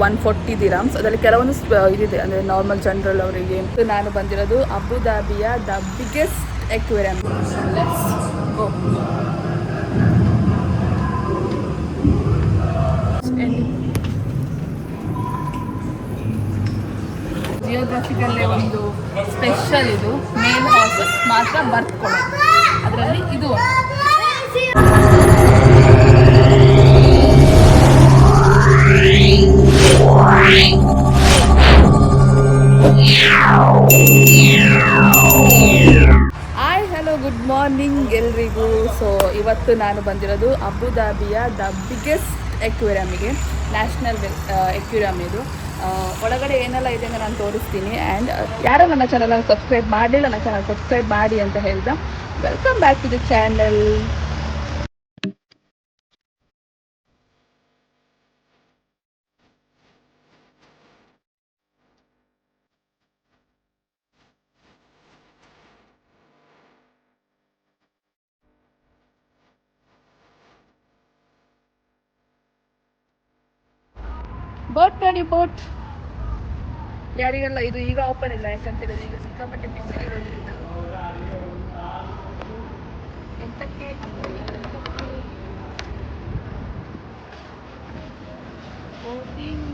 One forty ದಿರಾಮ್ಸ್ ಅದರಲ್ಲಿ ಕೆಲವೊಂದು ಸ್ಪ- ಇದಿದೆ. ಅಂದರೆ ನಾರ್ಮಲ್ ಜನರಲ್ ಅವರಿಗೆ. ನಾನು ಬಂದಿರೋದು ಅಬುದಾಬಿಯ ದ ಬಿಗ್ಗೆಸ್ಟ್ ಎಕ್ವೇರಿಯಂ ಜಿಯೋಗ್ರಫಿಕಲ್ಲೇ ಒಂದು ಸ್ಪೆಷಲ್ ಇದು. ಮೇಲ್ ಹಾಸಸ್ ಮಾತ್ರ ಬರ್ತ್ಕೊಳ್ಳೋದು ಅದರಲ್ಲಿ ಇದು. ಇವತ್ತು ನಾನು ಬಂದಿರೋದು ಅಬುದಾಬಿಯ ದ ಬಿಗ್ಗೆಸ್ಟ್ ಎಕ್ವೇರಿಯಮಿಗೆ ನ್ಯಾಷನಲ್ ಎಕ್ವೇರಿಯಮ್ ಇದು. ಒಳಗಡೆ ಏನೆಲ್ಲ ಇದೆ ಅಂತ ನಾನು ತೋರಿಸ್ತೀನಿ. ಆ್ಯಂಡ್ ಯಾರೋ ನನ್ನ ಚಾನಲ್ ಸಬ್ಸ್ಕ್ರೈಬ್ ಮಾಡಲಿಲ್ಲ, ನನ್ನ ಚಾನಲ್ ಸಬ್ಸ್ಕ್ರೈಬ್ ಮಾಡಿ ಅಂತ ಹೇಳ್ದ. Welcome back to the channel boat ನೋಡಿ ಬೋಟ್ ಯಾರಿಗೆಲ್ಲ ಇದು ಈಗ ಓಪನ್ ಇಲ್ಲ ಯಾಕಂತ ಹೇಳಿದ್ರೆ ಈಗ ಸಿಕ್ಕಾಪಟ್ಟೆ ಬಿಸಿಲು ಎಂತಕ್ಕೆ Boating.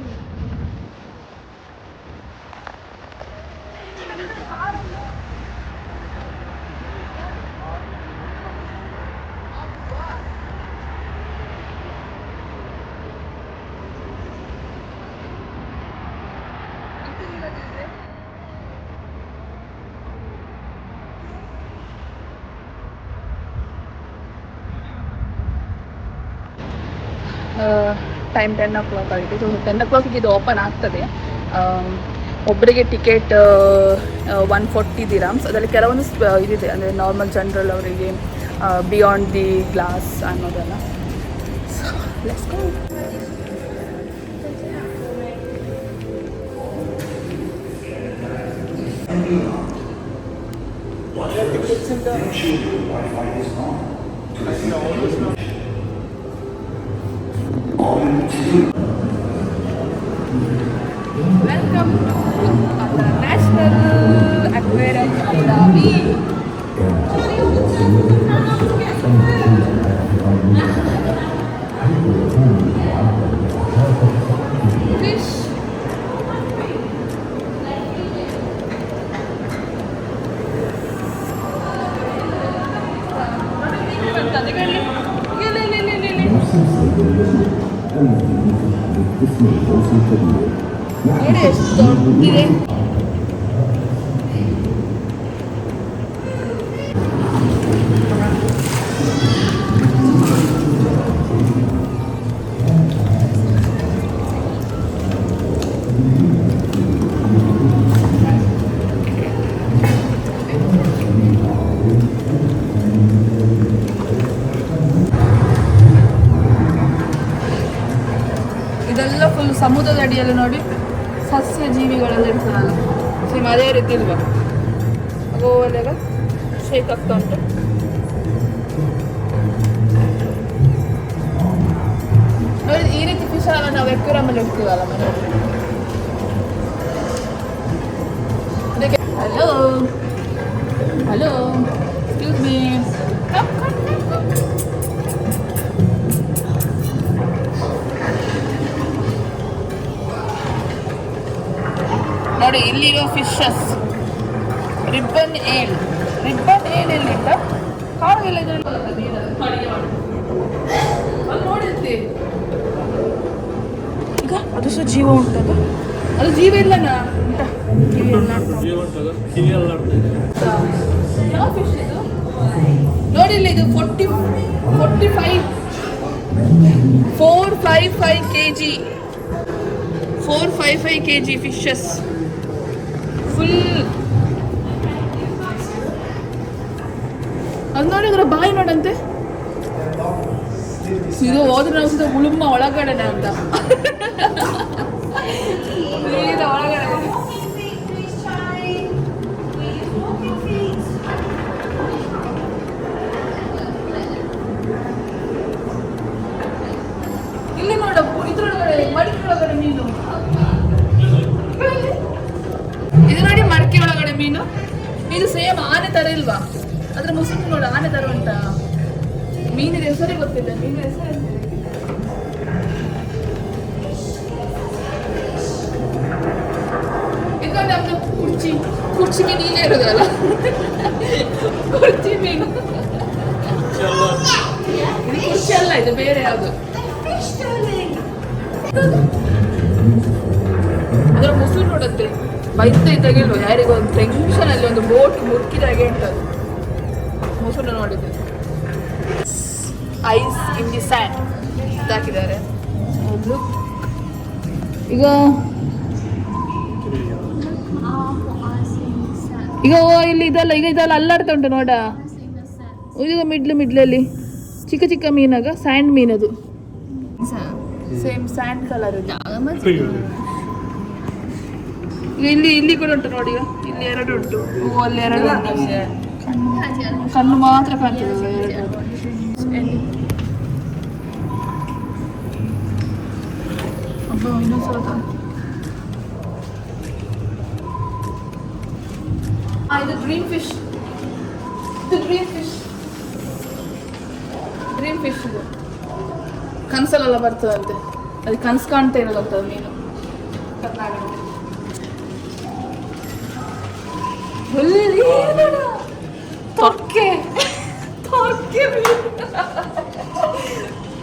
Time ten o'clock ಆಗಿದೆ. ಸೊ ಟೆನ್ ಓ ಕ್ಲಾಕಿಗೆ ಇದು ಓಪನ್ ಆಗ್ತದೆ. ಒಬ್ಬರಿಗೆ ಟಿಕೆಟ್ ಒನ್ ಫೋರ್ಟಿ ದಿರಾಮ್ಸ್ ಅದರಲ್ಲಿ ಕೆಲವೊಂದು ಇದಿದೆ. ಅಂದರೆ ನಾರ್ಮಲ್ ಜನರಲ್ ಅವರಿಗೆ ಬಿಯಾಂಡ್ ದಿ ಗ್ಲಾಸ್ ಅನ್ನೋದೆಲ್ಲ. So let's go welcome to national aquarium Abu Dhabi fish ನೋಡಿ ಎಷ್ಟು ದೊಡ್ಡದಿದೆ ಇದೆಲ್ಲ ಫುಲ್ ಸಮುದ್ರದ ಅಡಿಯಲ್ಲಿ ನೋಡಿ ಸಸ್ಯ ಜೀವಿಗಳೆಲ್ಲ ಇರ್ತದಲ್ಲ ಸೇಮ್ ಅದೇ ರೀತಿ ಇಲ್ವಾ? ಗೋವಲ್ಲೆಲ್ಲ ಶೇಕ್ ಆಗ್ತಾ ಉಂಟು. ನೋಡಿ, ಈ ರೀತಿ ಫಿಶ್ ಎಲ್ಲ ನಾವು ಎಕ್ಯೂರಮಲ್ಲಿ ಇಡ್ತೀವಲ್ಲ ಮನೆಯಲ್ಲಿ ಹಲೋ ಹಲೋ ಎಕ್ಸ್ಕ್ಯೂಸ್ ಮೀ ನೋಡಿ, ಇಲ್ಲಿರೋ fishes ribbon eel. Ribbon eel ಎಲ್ಲಿಂದ? ನೋಡಿರ್ತಿ. ಈಗ ಅದು ಸಹ ಜೀವ ಉಂಟದ. ಅದು ಜೀವ ಇಲ್ಲ ಯಾವ ಫಿಶ್ ನೋಡಿ ಇದು forty forty five. Four five five K G four five five K G fishes full ಅದು ನೋಡಿ ಅದರ ಬಾಯಿ ನೋಡಂತೆ ಇದು ಹೋದ್ರೆ ನಾವು ಸೀದಾ ಉಳುಮ್ಮ ಒಳಗಡೆನೆ ಅಂತ ಸೀದಾ ಒಳಗಡೆ ಯಾವುದು ಅದರ ಮುಸುರು ನೋಡುತ್ತೆ. ಬೈತಾ ಇದ್ದಾಗೆಲ್ಲೋ ಯಾರಿಗೂ ಒಂದು ಟೆನ್ಷನ್ ಅಲ್ಲಿ ಒಂದು ಬೋಟ್ ಮುರುಕಿದಾಗೆ ಉಂಟದು ಮುಸುರು ನೋಡಿದ್ರೆ ಐಸ್ ಇನ್ ದಿ ಸ್ಯಾಂಡ್ ಹಾಕಿದ್ದಾರೆ ಈಗ ಈಗ ಓ ಇಲ್ಲಿ ಇದಲ್ಲ ಈಗ ಇದೆಲ್ಲ ಅಲ್ಲಾಡ್ತಾ ಉಂಟು ನೋಡ. ಈಗ ಮಿಡ್ಲು ಮಿಡ್ಲಲ್ಲಿ ಚಿಕ್ಕ ಚಿಕ್ಕ ಮೀನಾಗ ಸ್ಯಾಂಡ್ ಮೀನದು. ಸೇಮ್ ಸ್ಯಾಂಡ್ ಕಲರ್ ಇಲ್ಲಿ ಇಲ್ಲಿ ಕೂಡ ಉಂಟು ನೋಡಿ ಇಲ್ಲಿ ಎರಡು ಉಂಟು. ಹೂ ಅಲ್ಲಿ ಎರಡು ಉಂಟು. ಕಣ್ಣು- ಮಾತ್ರ ಕಾಣ್ತದೆ ಇದು ಗ್ರೀನ್ ಫಿಶ್ ಇದು ಗ್ರೀನ್ ಫಿಶ್ ಗ್ರೀನ್ ಫಿಶ್ ಇದು ಕನಸಲ್ಲೆಲ್ಲ ಬರ್ತದಂತೆ ಅದು ಕನಸು ಕಾಣ್ತಾ ಇರೋದಂತ ಅದು ಮೀನು ಕರ್ನಾಟಕ ತೊರ್ಕೆ ತೊರ್ಕೆ ಮೀನು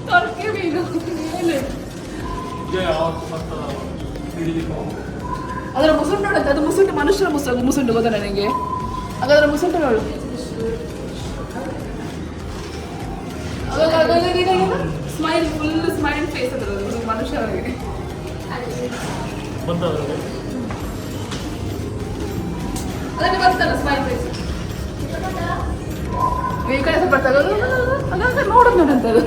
ತೊರ್ಕೆ ಮೀನು ಏನು? ಅದರ ಮುಸುಂಡು ನೋಡುತ್ತೆ ಅದು ಮುಸುಂಡು ಮನುಷ್ಯರ ಮುಸು ಮುಸುಂಡು ಗೊತ್ತಾ ನನಗೆ ಹಾಗಾದ್ರೆ ಮುಸುಂಡು ನೋಡು ಸ್ಮೈಲ್ ಫುಲ್ ಸ್ಮೈಲ್ ಫೇಸ್ ಅದಕ್ಕೆ ಸ್ಮೈಲ್ ಈ ಕಡೆ ಸ್ವಲ್ಪ ನೋಡೋದು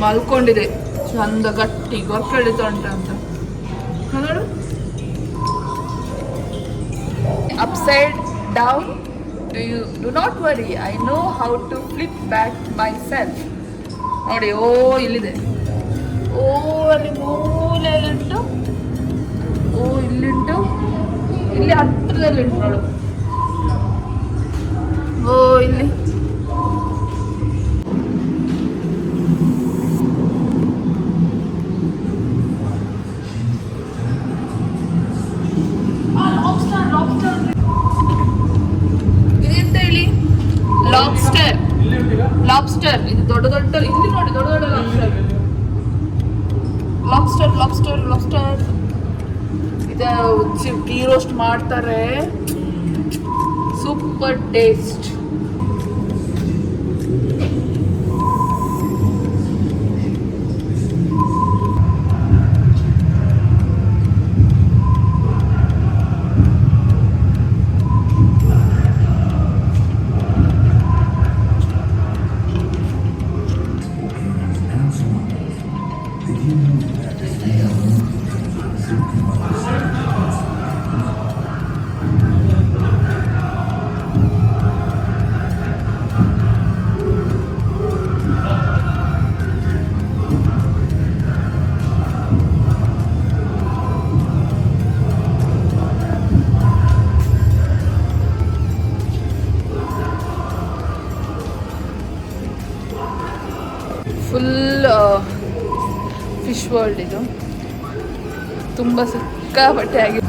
ಮಲ್ಕೊಂಡಿದೆ. ಚಂದ ಗಟ್ಟಿ ಗೊರ್ಕಳಿತ ಉಂಟಂತ ನೋಡು. upside down do you do not worry i know how to flip back myself ನೋಡಿ ಓ ಇಲ್ಲಿದೆ ಓ ಅಲ್ಲಿ ಮೂಲೆಯಲ್ಲಿ ಉಂಟು ಓ ಇಲ್ಲಿಂಟು ಇಲ್ಲಿ ಹತ್ರದಲ್ಲಿ ಉಂಟು ನೋಡು ಓ ಇಲ್ಲಿ कर रहे हैं। Super test. ವರ್ಲ್ಡ್ ಇದು ತುಂಬ ಸಿಕ್ಕಾಪಟ್ಟೆ ಆಗಿದೆ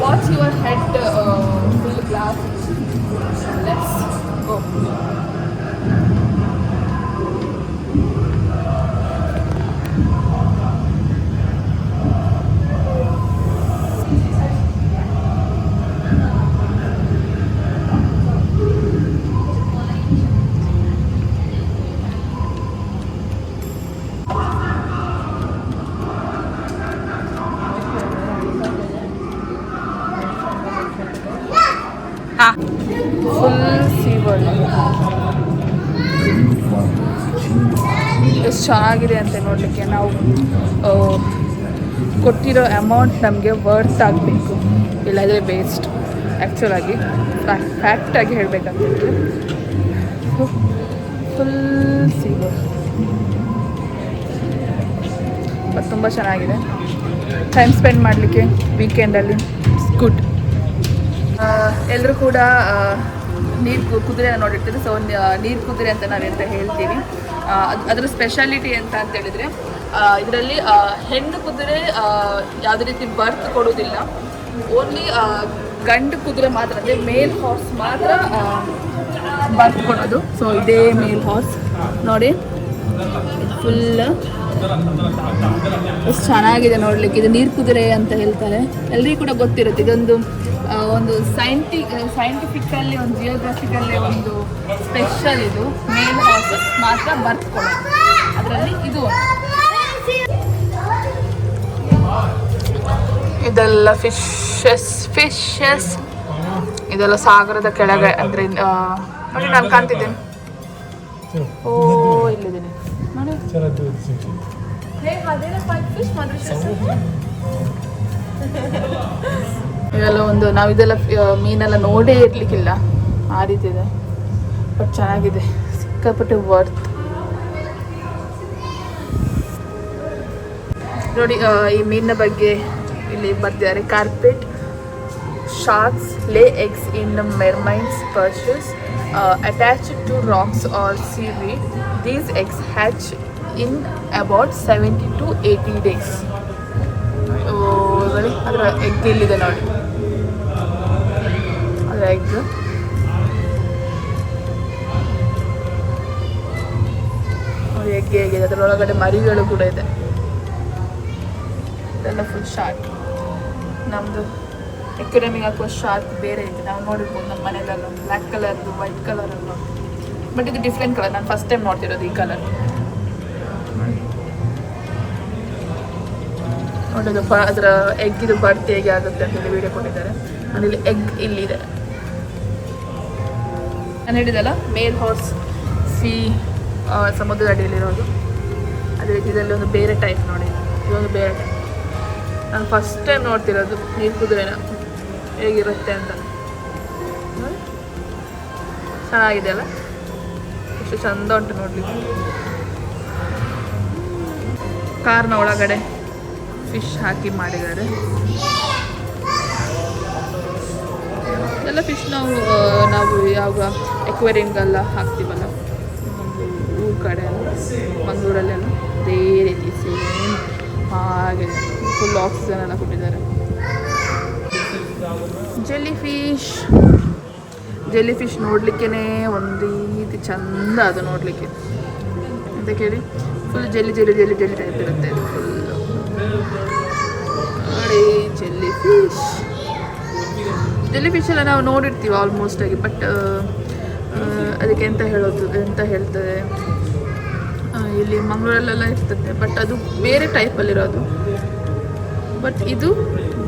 watch your head full sea ಎಷ್ಟು ಚೆನ್ನಾಗಿದೆ ಅಂತ ನೋಡಲಿಕ್ಕೆ ನಾವು ಕೊಟ್ಟಿರೋ ಅಮೌಂಟ್ ನಮಗೆ ವರ್ತ್ ಆಗಬೇಕು. ಇಲ್ಲಾದರೆ ವೇಸ್ಟ್ ಆ್ಯಕ್ಚುಲಾಗಿ ಫ್ಯಾಕ್ಟಾಗಿ ಹೇಳಬೇಕಂತಂದರೆ ಫುಲ್ ಸಿಗೋ ತುಂಬ ಚೆನ್ನಾಗಿದೆ. ಟೈಮ್ ಸ್ಪೆಂಡ್ ಮಾಡಲಿಕ್ಕೆ ವೀಕೆಂಡಲ್ಲಿ ಎಲ್ಲರೂ ಕೂಡ ನೀರು ಕುದುರೆ ನೋಡಿರ್ತೀವಿ ಸೊ ನೀರು ಕುದುರೆ ಅಂತ ನಾವೆಂತ ಹೇಳ್ತೀವಿ. ಅದರ ಸ್ಪೆಷಾಲಿಟಿ ಅಂತ ಅಂತ ಹೇಳಿದ್ರೆ ಇದರಲ್ಲಿ ಹೆಣ್ಣು ಕುದುರೆ ಯಾವುದೇ ರೀತಿ ಬರ್ತ್ ಕೊಡೋದಿಲ್ಲ ಓನ್ಲಿ ಗಂಡು ಕುದುರೆ ಮಾತ್ರ, ಅಂದರೆ ಮೇಲ್ ಹಾರ್ಸ್ ಮಾತ್ರ ಬರ್ತ್ ಕೊಡೋದು. ಸೊ ಇದೇ ಮೇಲ್ ಹಾರ್ಸ್ ನೋಡಿ. ಫುಲ್ ಎಷ್ಟು ಚೆನ್ನಾಗಿದೆ ನೋಡ್ಲಿಕ್ಕೆ. ಇದು ನೀರು ಕುದುರೆ ಅಂತ ಹೇಳ್ತಾರೆ. ಎಲ್ರಿಗೂ ಕೂಡ ಗೊತ್ತಿರುತ್ತೆ. ಇದೊಂದು ಒಂದು ಸೈಂಟಿ ಸೈಂಟಿಫಿಕಲ್ಲಿ ಒಂದು ಜಿಯೋಗ್ರಫಿಕಲ್ಲಿ ಒಂದು ಸ್ಪೆಷಲ್ ಇದು. ಮೇನ್ ಹಾರ್ಸಸ್ ಮಾತ್ರ ಬರ್ತ್ಕೊಳ್ಳೋದು ಅದರಲ್ಲಿ ಇದು ಇದೆಲ್ಲ ಫಿಶಸ್ ಫಿಶಸ್ ಇದೆಲ್ಲ ಸಾಗರದ ಕೆಳಗೆ ಅಂದರೆ ನೋಡಿ ನಾನು ಕಾಣ್ತಿದ್ದೇನೆ. ಓ ಇಲ್ಲಿದ್ದೀನಿ. ನೋಡಿ ಇವೆಲ್ಲ ಒಂದು ನಾವು ಇದೆಲ್ಲ ಮೀನೆಲ್ಲ ನೋಡೇ ಇರ್ಲಿಕ್ಕಿಲ್ಲ. ಆ ರೀತಿ ಇದೆ ಬಟ್ ಚೆನ್ನಾಗಿದೆ. ಸಿಕ್ಕಾಪಟ್ಟೆ ವರ್ತ್ ನೋಡಿ ಈ ಮೀನಿನ ಬಗ್ಗೆ ಇಲ್ಲಿ ಬರ್ತಿದ್ದಾರೆ carpet sharks lay eggs in mermaid's purses attach to rocks or seaweed these eggs hatch in about seventy to eighty days ನೋಡಿ ಅದರ ಎಗ್ ಇಲ್ಲಿದೆ ನೋಡಿ. ಅದರ ಎಗ್ ಎಗ್ ಹೇಗಿದೆ. ಅದರೊಳಗಡೆ ಮರಿಗಳು ಕೂಡ ಇದೆ. ಇದೆಲ್ಲ ಫುಲ್ ಶಾರ್ಕ್ ನಮ್ಮದು ಎಕಡೆಮಿಗೆ ಹಾಕುವ ಶಾರ್ಕ್ ಬೇರೆ ಇದೆ. ನಾವು ನೋಡಿರ್ಬೋದು ನಮ್ಮ ಮನೆಯಲ್ಲೂ ಬ್ಲ್ಯಾಕ್ ಕಲರ್ದು ವೈಟ್ ಕಲರಲ್ಲೂ ಬಟ್ ಇದು ಡಿಫ್ರೆಂಟ್ ಕಲರ್ ನಾನು ಫಸ್ಟ್ ಟೈಮ್ ನೋಡ್ತಿರೋದು ಈ ಕಲರ್ ನೋಡೋದು ಬ ಅದರ ಎಗ್ಗಿದು ಬರ್ತಿ ಹೇಗೆ ಆಗುತ್ತೆ ಅಂತ ಹೇಳಿ ವಿಡಿಯೋ ಕೊಟ್ಟಿದ್ದಾರೆ. ಆಮೇಲೆ ಎಗ್ ಇಲ್ಲಿದೆ. ನಾನು ಹೇಳಿದಲ್ಲ ಮೇಲ್ ಹಾರ್ಸ್ ಸಿ ಸಮುದ್ರದ ಅಡಿಯಲ್ಲಿರೋದು. ಅದೇ ರೀತಿ ಇದರಲ್ಲಿ ಒಂದು ಬೇರೆ ಟೈಪ್ ನೋಡಿ. ಇದೊಂದು ಬೇರೆ ಟೈಪ್ ನಾನು ಫಸ್ಟ್ ಟೈಮ್ ನೋಡ್ತಿರೋದು ನೀರು ಕುದುರೆನ. ಹೇಗಿರುತ್ತೆ ಅಂತ. ಚೆನ್ನಾಗಿದೆ ಅಲ್ಲ? ಎಷ್ಟು ಚಂದ ಉಂಟು ನೋಡಲಿ ಕಾರ್ನ ಒಳಗಡೆ. ಫಿಶ್ ಹಾಕಿ ಮಾಡಿದ್ದಾರೆ. ಎಲ್ಲ ಫಿಶ್ ನಾವು ನಾವು ಯಾವಾಗ ಎಕ್ವೇರಿಯಂಗೆಲ್ಲ ಹಾಕ್ತೀವಲ್ಲ? ಊರ ಕಡೆ ಮಂಗಳೂರಲ್ಲೆಲ್ಲ ಅದೇ ರೀತಿ ಸೇಮ್ ಹಾಗೆ ಫುಲ್ ಆಕ್ಸಿಜನ್ ಎಲ್ಲ ಕೊಟ್ಟಿದ್ದಾರೆ. ಜೆಲ್ಲಿ ಫಿಶ್ ಜೆಲ್ಲಿ ಫಿಶ್ ನೋಡಲಿಕ್ಕೇ ಒಂದು ರೀತಿ ಚಂದ ಅದು ನೋಡಲಿಕ್ಕೆ. ಅಂತ ಕೇಳಿ? Full jelly jelly jelly jelly type ಇರುತ್ತೆ ಜೆಲ್ಲಿ ಫಿಶ್ ಎಲ್ಲ ನಾವು ನೋಡಿರ್ತೀವಿ ಆಲ್ಮೋಸ್ಟ್ ಆಗಿ ಬಟ್ ಅದಕ್ಕೆ ಎಂತ ಹೇಳೋದು, ಎಂತ ಹೇಳ್ತದೆ ಇಲ್ಲಿ ಮಂಗಳೂರಲ್ಲೆಲ್ಲ ಇರ್ತದೆ ಬಟ್ ಅದು ಬೇರೆ ಟೈಪಲ್ಲಿರೋದು ಬಟ್ ಇದು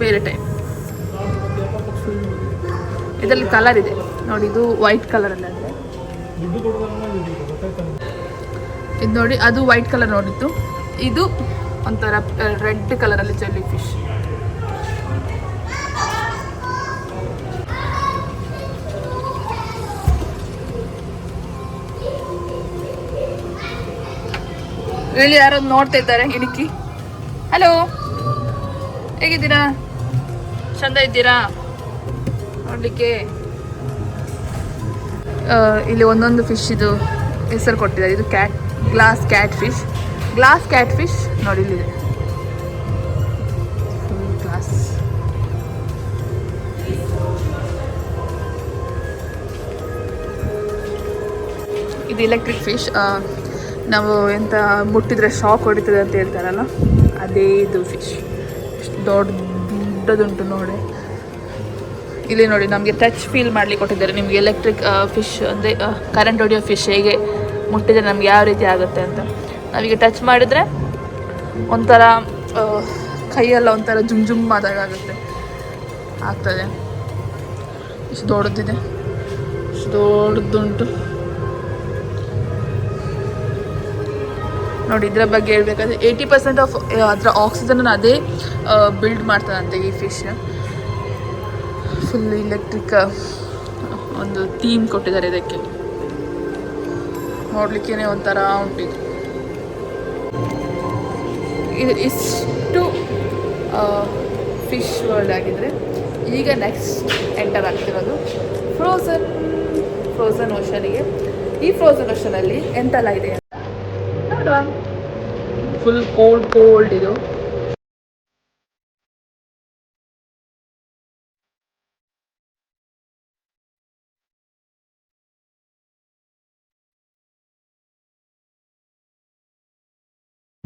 ಬೇರೆ ಟೈಪ್ ಇದರಲ್ಲಿ ಕಲರ್ ಇದೆ. ನೋಡಿ, ಇದು ವೈಟ್ ಕಲರಲ್ಲಿ ಅಂದರೆ ಇದು ನೋಡಿ, ಅದು ವೈಟ್ ಕಲರ್ ನೋಡಿತ್ತು ಇದು ಒಂಥರ ರೆಡ್ ಕಲರಲ್ಲಿ ಚೆಲ್ಲಿ ಫಿಶ್ ಇಲ್ಲಿ ಯಾರೋ ನೋಡ್ತಾ ಇದ್ದಾರೆ, ಇಣುಕಿ. ಹಲೋ ಹೇಗಿದ್ದೀರಾ? ಚಂದ ಇದ್ದೀರಾ? ನೋಡಲಿಕ್ಕೆ. ಇಲ್ಲಿ ಒಂದೊಂದು ಫಿಶ್ ಇದು ಹೆಸರು ಕೊಟ್ಟಿದ್ದಾರೆ. ಇದು cat glass cat fish glass cat fish ನೋಡಿ ಇಲ್ಲಿದೆ ಗ್ಲಾಸ್ ಇದು ಎಲೆಕ್ಟ್ರಿಕ್ ಫಿಶ್ ನಾವು ಎಂತ ಮುಟ್ಟಿದ್ರೆ ಶಾಕ್ ಹೊಡಿತದೆ ಅಂತ ಹೇಳ್ತಾರಲ್ಲ, ಅದೇ ಇದು ಫಿಶ್ ಎಷ್ಟು ದೊಡ್ಡದುಂಟು ನೋಡಿ. ಇಲ್ಲಿ ನೋಡಿ, ನಮಗೆ ಟಚ್ ಫೀಲ್ ಮಾಡ್ಲಿಕ್ಕೆ ಕೊಟ್ಟಿದ್ದಾರೆ. ನಿಮಗೆ ಎಲೆಕ್ಟ್ರಿಕ್ ಫಿಶ್ ಅಂದರೆ ಕರೆಂಟ್ ಹೊಡೆಯೋ ಫಿಶ್ ಹೇಗೆ ಮುಟ್ಟಿದ್ರೆ ನಮ್ಗೆ ಯಾವ ರೀತಿ ಆಗುತ್ತೆ ಅಂತ. ನಾವೀಗ ಟಚ್ ಮಾಡಿದರೆ ಒಂಥರ ಕೈಯೆಲ್ಲ ಒಂಥರ ಜುಮ್ ಜುಮ್ ಆದಾಗ ಆಗುತ್ತೆ. ಆಗ್ತದೆ. ಇಷ್ಟು ದೊಡ್ಡದಿದೆ. ಇಷ್ಟು ದೊಡ್ಡದುಂಟು. ನೋಡಿ, ಇದರ ಬಗ್ಗೆ ಹೇಳ್ಬೇಕಂದ್ರೆ ಏಯ್ಟಿ ಪರ್ಸೆಂಟ್ ಆಫ್ ಅದರ ಆಕ್ಸಿಜನ್ ಅದೇ ಬಿಲ್ಡ್ ಮಾಡ್ತದಂತೆ ಈ ಫಿಶ್ ಫುಲ್ ಇಲೆಕ್ಟ್ರಿಕ್ ಒಂದು ಥೀಮ್ ಕೊಟ್ಟಿದ್ದಾರೆ ಇದಕ್ಕೆ. ನೋಡ್ಲಿಕ್ಕೇನೆ ಒಂಥರ ಉಂಟಿದೆ ಇದು. ಇಷ್ಟು ಫಿಶ್ ವರ್ಲ್ಡ್ ಆಗಿದ್ರೆ ಈಗ ನೆಕ್ಸ್ಟ್ ಎಂಟರ್ ಆಗ್ತಿರೋದು ಫ್ರೋಸನ್ ಫ್ರೋಝನ್ ಓಷನಿಗೆ ಈ ಫ್ರೋಝನ್ ಓಷನಲ್ಲಿ ಎಂತೆಲ್ಲ ಇದೆ ನೋಡುವ. ಫುಲ್ ಕೋಲ್ಡ್ ಕೋಲ್ಡ್ ಇದು